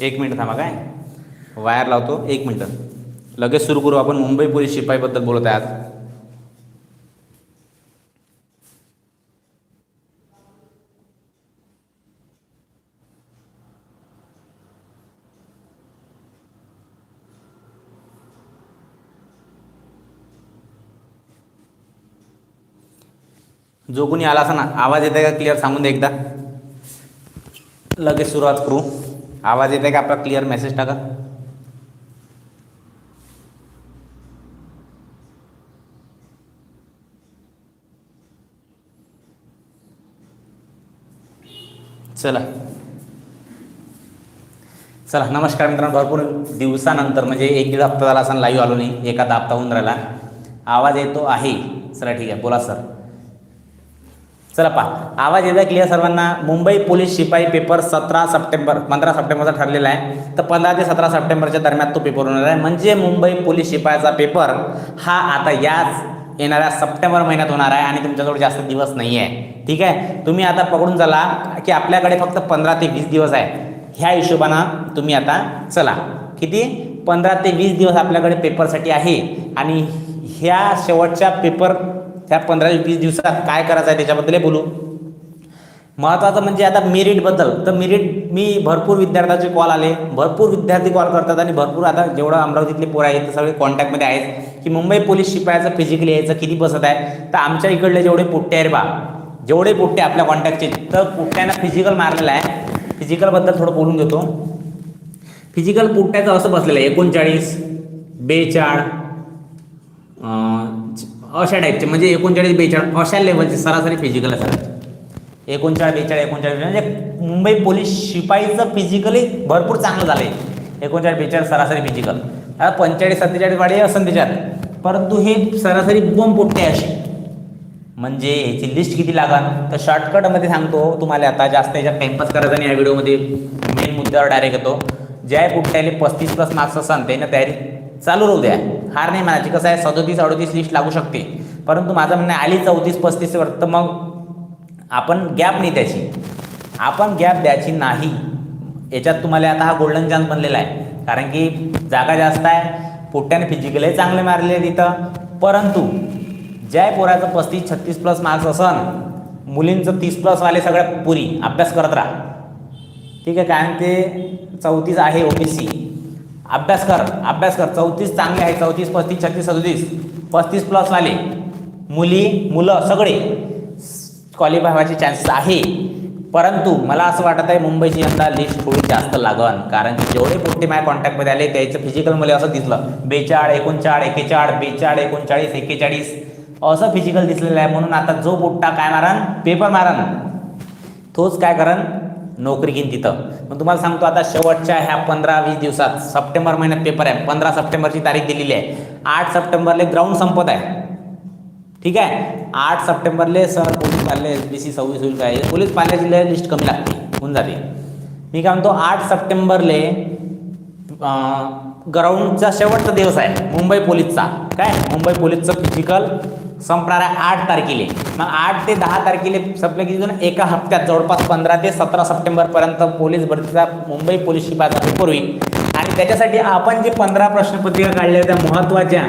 एक मिनिट थांबा काय? वायर लावतो एक मिनिट. लगेच सुरू करू आपण. मुंबई पोलीस शिपाईबद्दल बोलत आहे आज जो कोणी आला असा ना आवाज येत आहे का? क्लिअर सांगून दे एकदा. लगेच सुरुवात करू. आवाज येत आहे का? आपला क्लिअर मेसेज टाका. चला. चला नमस्कार मित्रांनो भरपूर दिवसानंतर म्हणजे एक दीड हप्ता झाला असं लाईव्ह आलो नाही एखादा हप्ता होऊन राहिला. आवाज येतो आहे. चला ठीक आहे बोला सर चला पहा. आवाज येत क्लिअर सर्वांना? मुंबई पोलीस शिपाई पेपर सतरा सप्टेंबर पंधरा सप्टेंबरचा ठरलेला आहे. तर पंधरा ते सतरा सप्टेंबरच्या दरम्यान तो पेपर होणार आहे. म्हणजे मुंबई पोलीस शिपायाचा पेपर हा आता याच येणाऱ्या सप्टेंबर महिन्यात होणार आहे आणि तुमच्याजवळ जास्त दिवस नाही आहे ठीक आहे? तुम्ही आता पकडून चला की आपल्याकडे फक्त पंधरा ते वीस दिवस आहे. ह्या हिशोबानं तुम्ही आता चला. किती? पंधरा ते वीस दिवस आपल्याकडे पेपरसाठी आहे. आणि ह्या शेवटच्या पेपर त्या पंधरा वीस दिवसात काय करायचं आहे त्याच्याबद्दलही बोलू. महत्त्वाचं म्हणजे आता मेरिटबद्दल तर मेरिट मी भरपूर विद्यार्थ्यांचे कॉल आले. भरपूर विद्यार्थी कॉल करतात आणि भरपूर आता जेवढं अमरावतीतले पोरं आहेत सगळे कॉन्टॅक्टमध्ये आहेत की मुंबई पोलीस शिपायाचं फिजिकली यायचं किती बसत आहे. तर आमच्या इकडले जेवढे पुट्टे आहे बा जेवढे पुट्टे आपल्या कॉन्टॅक्टचे तर पुट्ट्यानं फिजिकल मारलेलं आहे. फिजिकलबद्दल थोडं बोलून घेतो फिजिकल पुट्ट्याचं असं बसलेलं आहे एकोणचाळीस बेचाळ अशा टाईपचे म्हणजे एकोणचाळीस बेचाळ अशा लेवलचे सरासरी फिजिकल असतात. एकोणचाळीस बेचाळीस एकोणचाळीस म्हणजे मुंबई पोलीस शिपाईचं फिजिकली भरपूर चांगलं झालं आहे एकोणचाळीस बेचाळीस सरासरी फिजिकल आता पंचेचाळीस सत्तेचाळीस वाढे असं त्याच्यात. परंतु हे सरासरी बोंब पोट्टे अशी. म्हणजे ह्याची लिस्ट किती लागन? तर शॉर्टकटमध्ये सांगतो तुम्हाला आता. जास्त याच्यात टाईमपास करायचा नाही या व्हिडिओमध्ये मेन मुद्द्यावर डायरेक्ट येतो. ज्या पुट्ट्याले पस्तीस प्लस मार्क्स असन त्यांना तयारी चालू राहू द्या. हार नाही म्हणायची. कसं आहे? सदोतीस अडोतीस लिस्ट लागू शकते. परंतु माझं म्हणणं आली चौतीस पस्तीसवर तर मग आपण गॅप नाही त्याची. आपण गॅप द्यायची नाही. याच्यात तुम्हाला आता हा गोल्डन चान्स बनलेला आहे. कारण की जागा जास्त आहे. पोट्याने फिजिकलही चांगले मारले तिथं परंतु ज्या पोराचं पस्तीस छत्तीस प्लस मार्क्स असन मुलींचं तीस प्लसवाले सगळ्या पुरी. अभ्यास करत राहा. ठीक आहे? कारण ते चौतीस आहे ओबीसी अभ्यास कर अभ्यास कर. चौतीस चांगले आहे. चौतीस पस्तीस छत्तीस सदतीस. पस्तीस प्लस आले मुली मुलं सगळे. क्वालिफाय व्हायचे चान्सेस आहे. परंतु मला असं वाटत आहे मुंबईची यंदा लिस्ट थोडी जास्त लागन. कारण की जेवढे पोट्टे माझ्या कॉन्टॅक्टमध्ये आले त्याचं फिजिकल मला असं दिसलं. बेचाळ एकोणचाळ एकेचाळ बेचाळ एकोणचाळीस एकेचाळीस. असं फिजिकल दिसलेलं आहे. म्हणून आता जो पोट्टा काय मारन पेपर मारन. तोच काय करन नोकरी घेईन तिथं. मग तुम्हाला सांगतो आता शेवटच्या ह्या पंधरा वीस दिवसात सप्टेंबर महिन्यात पेपर आहे. पंधरा सप्टेंबरची तारीख दिलेली आहे. आठ सप्टेंबरले ग्राउंड संपत आहे. ठीक आहे? आठ सप्टेंबरले सर पोलीस पाल्य एस बी सी सव्वीस होईल काय? पोलीस पाल्याची लिस्ट कमी लागते. होऊन जाते. मी काय म्हणतो आठ सप्टेंबरले ग्राउंडचा शेवटचा दिवस आहे. मुंबई पोलीसचा काय? मुंबई पोलीसचं फिजिकल संपणार आहे आठ तारखेले. मग आठ ते दहा तारखेले संपलं की तिथून एका हप्त्यात जवळपास पंधरा ते सतरा सप्टेंबरपर्यंत पोलीस भरतीचा मुंबई पोलीस शिपायाचा पेपर होईल. आणि त्याच्यासाठी आपण जे पंधरा प्रश्नपत्रिका काढल्या त्या महत्त्वाच्या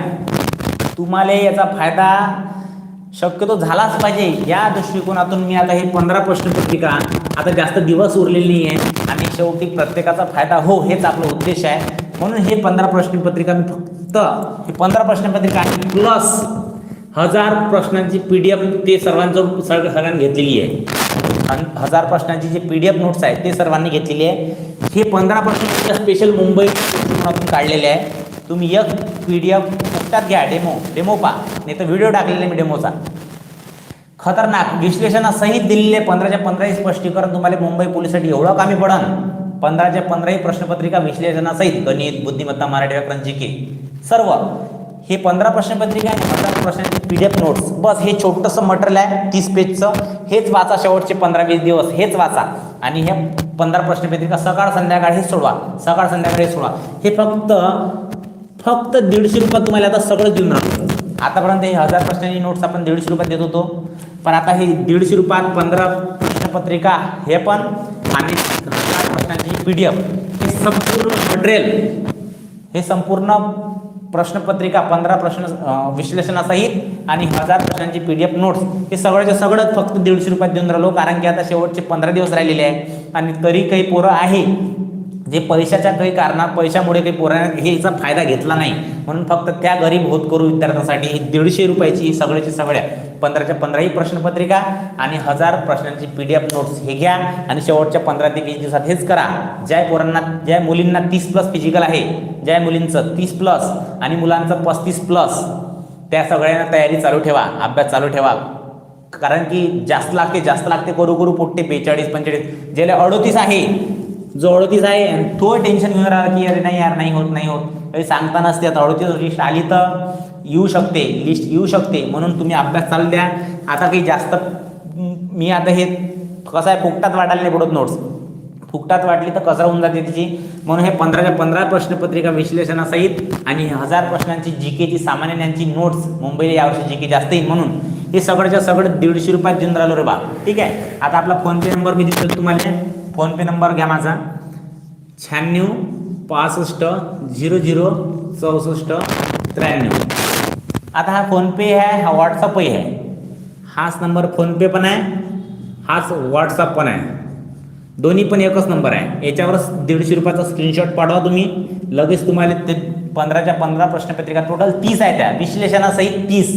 तुम्हाला याचा फायदा शक्यतो झालाच पाहिजे. या दृष्टिकोनातून मी आता हे पंधरा प्रश्नपत्रिका आता जास्त दिवस उरलेली नाही आहे आणि शेवटी प्रत्येकाचा फायदा हो हेच आपला उद्देश आहे. म्हणून हे पंधरा प्रश्नपत्रिका मी फक्त हे पंधरा प्रश्नपत्रिका आणि प्लस हजार प्रश्नांची पी डी एफ ते सर्वांचं सग सगळ्यांनी घेतलेली आहे. आणि हजार प्रश्नांची जी पी डी एफ नोट्स आहेत ते सर्वांनी घेतलेली आहे. हे पंधरा प्रश्न स्पेशल मुंबई काढलेले आहे. तुम्ही एक पी डी एफ फुकटात घ्या डेमो डेमो पा नाही तर व्हिडिओ टाकलेला आहे मी डेमोचा खतरनाक विश्लेषणासहित दिलेले पंधराच्या पंधराही स्पष्टीकरण तुम्हाला मुंबई पोलीससाठी एवढं कामी पडन. पंधराच्या पंधराही प्रश्नपत्रिका विश्लेषणासहित गणित बुद्धिमत्ता मराठी व्याकरण जी के. सर्व. हे पंधरा प्रश्नपत्रिका आणि पंधरा प्रश्नांची पी डी एफ नोट्स बस हे छोटंसं मटेरियल आहे तीस पेजचं हेच वाचा शेवटचे पंधरा वीस दिवस. हेच वाचा. आणि हे पंधरा प्रश्नपत्रिका सकाळ संध्याकाळ हे सोडवा. सकाळ संध्याकाळ हे सोडवा. हे फक्त फक्त दीडशे रुपयात तुम्हाला आता सगळं देऊन राहतो आतापर्यंत हे हजार प्रश्नांची नोट्स आपण दीडशे रुपयात देत होतो. पण आता हे दीडशे रुपयात पंधरा प्रश्नपत्रिका हे पण आणि हजार प्रश्नांची पी डी एफ हे संपूर्ण मटेरियल हे संपूर्ण प्रश्नपत्रिका पंधरा प्रश्न विश्लेषणासहित आणि हजार प्रश्नांची पी डी एफ नोट्स हे सगळ्याच्या सगळं फक्त दीडशे रुपयात देऊन राहिलो कारण की आता शेवटचे पंधरा दिवस राहिलेले आहे आणि तरी काही पोरं आहे जे पैशाच्या काही कारणात पैशामुळे काही पोरांना हेचा फायदा घेतला नाही म्हणून फक्त त्या गरीब होत करू विद्यार्थ्यांसाठी ही दीडशे रुपयाची सगळ्याची सगळ्या पंधराच्या पंधराही प्रश्नपत्रिका आणि हजार प्रश्नांची पी डी एफ नोट्स हे घ्या आणि शेवटच्या पंधरा ते वीस दिवसात हेच करा. ज्या पोरांना ज्या मुलींना तीस प्लस फिजिकल आहे ज्या मुलींचं तीस प्लस आणि मुलांचं पस्तीस प्लस त्या सगळ्यांना तयारी चालू ठेवा अभ्यास चालू ठेवा. कारण की जास्त लागते जास्त लागते करू करू पोट्टे बेचाळीस पंचेचाळीस ज्याला अडोतीस आहे जो अडोतीस आहे तो टेन्शन घेऊन राहिला की अरे नाही यार नाही होत नाही होत. सांगता नसते आता अडोतीस लिस्ट आली तर येऊ शकते लिस्ट येऊ शकते. म्हणून तुम्ही अभ्यास चालू द्या. आता काही जास्त मी आता हे कसं आहे फुकटात वाटायला नाही पडत नोट्स फुकटात वाटली तर कचरा होऊन जाते तिची? म्हणून हे पंधराच्या पंधरा प्रश्नपत्रिका विश्लेषणासहित आणि हजार प्रश्नांची जी केची सामान्य ज्ञानची नोट्स मुंबईला यावर्षी जी के जास्त येईल म्हणून. हे सगळंच्या सगळं दीडशे रुपयात देऊन राहिलो रे बा. ठीक आहे? आता आपला फोनपे नंबर मी दिसतो तुम्हाला. फोनपे नंबर घ्या माझा. शहाण्णव पासष्ट झिरो झिरो चौसष्ट त्र्याण्णव. आता हा फोनपे आहे हा व्हॉट्सअपही आहे. हाच नंबर फोनपे पण आहे हाच व्हॉट्सअप पण आहे. दोन्ही पण एकच नंबर आहे. याच्यावरच दीडशे रुपयाचा स्क्रीनशॉट पाठवा तुम्ही. लगेच तुम्हाला ते पंधराच्या पंधरा प्रश्नपत्रिका टोटल तीस आहे त्या. विश्लेषणासहित तीस.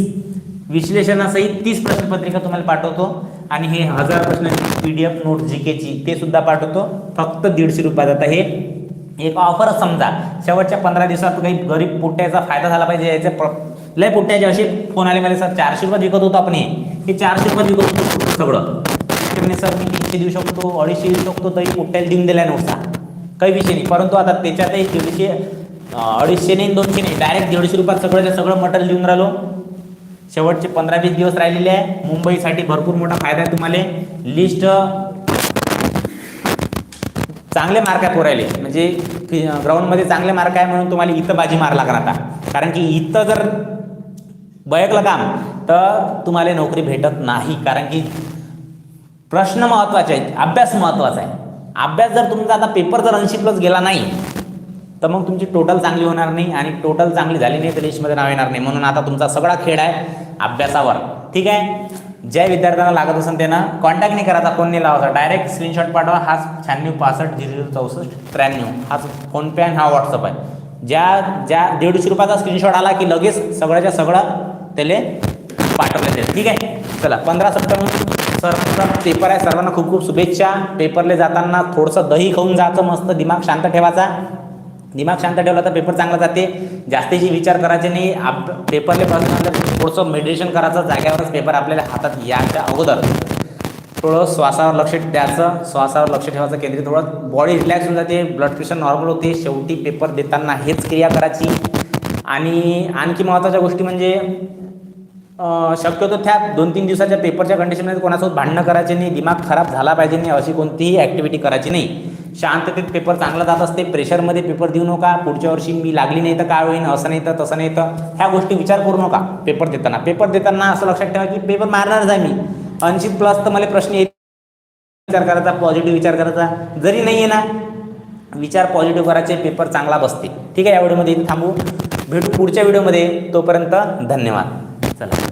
विश्लेषणासहित तीस प्रश्नपत्रिका तुम्हाला पाठवतो. आणि हे हजार प्रश्नांची P D F note G केची ते सुद्धा पाठवतो. फक्त दीडशे रुपयात. आता हे एक ऑफरच समजा. शेवटच्या पंधरा दिवसात काही गरीब पुट्ट्याचा फायदा झाला पाहिजे याचे प्र लय पुट्ट्याचे असे फोन आले मला सर चारशे रुपयात विकत होतो आपण हे. चारशे रुपयात विकत होतो सगळं. म्हणे सर मी तीनशे देऊ शकतो अडीचशे देऊ शकतो तरी पुट्ट्याला देऊन दिला नव्हता काही विषय नाही. परंतु आता त्याच्यातही दीडशे अडीचशे नाही दोनशे नाही. डायरेक्ट दीडशे रुपयात सगळं सगळं मटेरियल देऊन राहिलो. शेवटचे पंधरा वीस दिवस राहिलेले आहे. मुंबईसाठी भरपूर मोठा फायदा आहे तुम्हाला. लिस्ट चांगले मार्क आहे पोरायले. म्हणजे ग्राउंडमध्ये चांगले मार्क आहे म्हणून तुम्हाला इथं बाजी मार लागणार आता. कारण की इथं जर बयकलं काम तर तुम्हाला नोकरी भेटत नाही. कारण की प्रश्न महत्त्वाचे आहेत अभ्यास महत्त्वाचा आहे. अभ्यास जर तुमचा आता पेपर जर ऐंशी प्लस गेला नाही तर मग तुमची टोटल चांगली होणार नाही आणि टोटल चांगली झाली नाही तर लिस्टमध्ये नाव येणार नाही. म्हणून आता तुमचा सगळा खेळ आहे अभ्यासावर. ठीक आहे? ज्या विद्यार्थ्यांना लागत असेल त्यांना कॉन्टॅक्ट नाही करायचा फोन नाही लावायचा. डायरेक्ट स्क्रीनशॉट पाठवा. हाच शहाण्णव पासष्ट झिरो झिरो चौसष्ट त्र्याण्णव. हाच फोनपे आणि हा व्हॉट्सअप आहे. ज्या ज्या दीडशे रुपयाचा स्क्रीनशॉट आला की लगेच सगळ्याच्या सगळं त्याला पाठवलं जाईल. ठीक आहे? चला पंधरा सप्टेंबर सरचा पेपर आहे. सर्वांना खूप खूप शुभेच्छा. पेपरले जाताना थोडंसं दही खाऊन जायचं मस्त दिमाग शांत ठेवायचा. दिमाग शांत ठेवला तर पेपर चांगला जाते. जास्तीची विचार करायचे नाही आप पेपरले बसल्यानंतर थोडंसं मेडिटेशन करायचं जाग्यावरच पेपर आपल्याला हातात याच्या अगोदर. थोडं श्वासावर लक्ष द्यायचं श्वासावर लक्ष ठेवायचं केंद्रित थोडं बॉडी रिलॅक्स होऊन जाते ब्लड प्रेशर नॉर्मल होते शेवटी पेपर देताना हेच क्रिया करायची. आणि आणखी महत्त्वाच्या गोष्टी म्हणजे शक्यतो त्या दोन तीन दिवसाच्या पेपरच्या कंडिशनमध्ये कोणासोबत भांडणं करायचे नाही दिमाग खराब झाला पाहिजे नाही अशी कोणतीही ॲक्टिव्हिटी करायची नाही. शांततेत पेपर चांगला जात असते. प्रेशरमध्ये पेपर देऊ नका. पुढच्या वर्षी मी लागली नाही तर काय होईन? असं नाही तर तसं नाही तर ह्या गोष्टी विचार करू नका. पेपर देताना. पेपर देताना असं लक्षात ठेवा की पेपर मारणारच आहे मी. ऐंशी प्लस तर मला प्रश्न येत विचार करायचा पॉझिटिव्ह विचार करायचा. जरी नाही आहे ना विचार पॉझिटिव्ह करायचे पेपर चांगला बसते. ठीक आहे या व्हिडिओमध्ये थांबू. भेटू पुढच्या व्हिडिओमध्ये. तोपर्यंत धन्यवाद. चला.